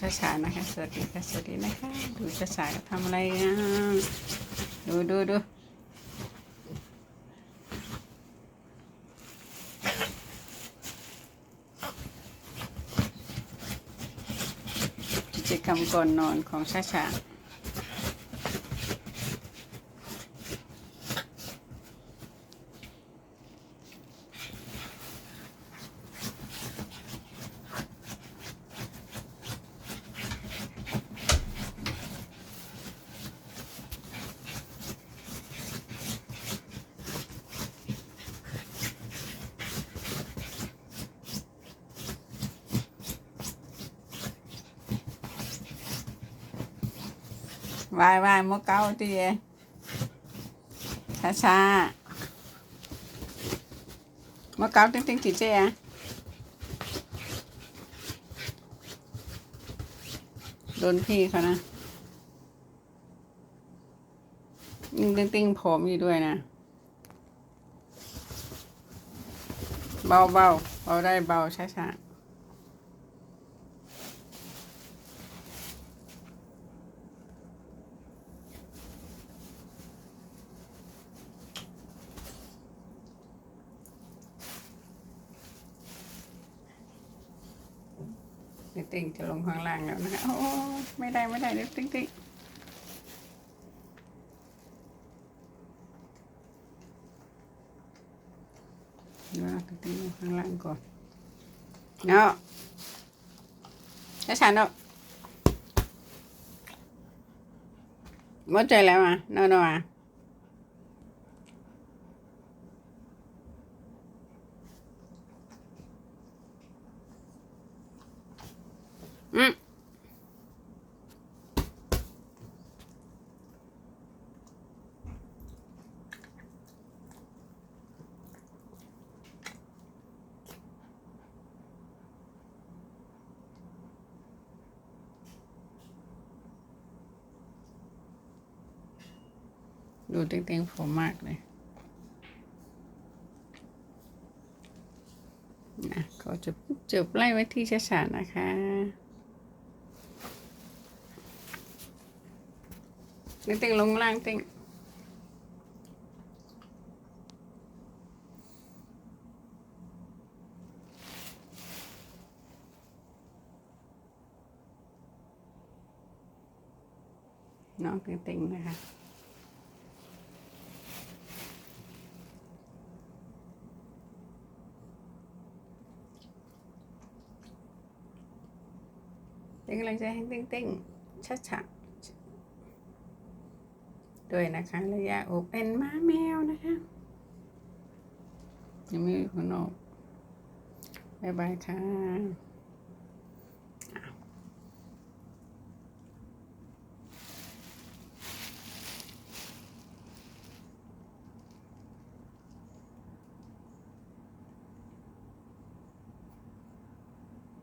ช้าๆนะคะ สวัสดีค่ะ สวัสดีนะคะ ดูช้าๆก็ทำอะไรอะดูดูดูกิจกรรมก่อนนอนของช้าๆ วายวายมะเก้าตีช้าช้าๆมะเก้าติ้งติ้งจีเจ๊ะโดนพี่เขานะยิ่งติ้งติ้งผมอยู่ด้วยนะ เบาเบาเบาได้เบาช้าช้า ๆเดี๋ยวติ่งจะลงข้างล่างแล้วนะคะ โอ้ไม่ได้ไม่ได้เดี๋ยวติ๊งติ๊งเดี๋ยวติ๊งติ๊งลงข้างล่างก่อน เนาะช้าช้าๆเนาะหมดใจแล้วอะเนาะเนาะ อืมดูเต็งๆผมมากเลยนะก็จะจบไล่ไว้ที่ช้าๆนะคะ นี่ติงลงล่างติงน้องติงนะคะติงนกำลังใจให้ติงติงชัดๆ ด้วยนะคะระยะอกเป็นม้าแมวนะคะยังไม่ขนออกบ๊ายบายค่ะ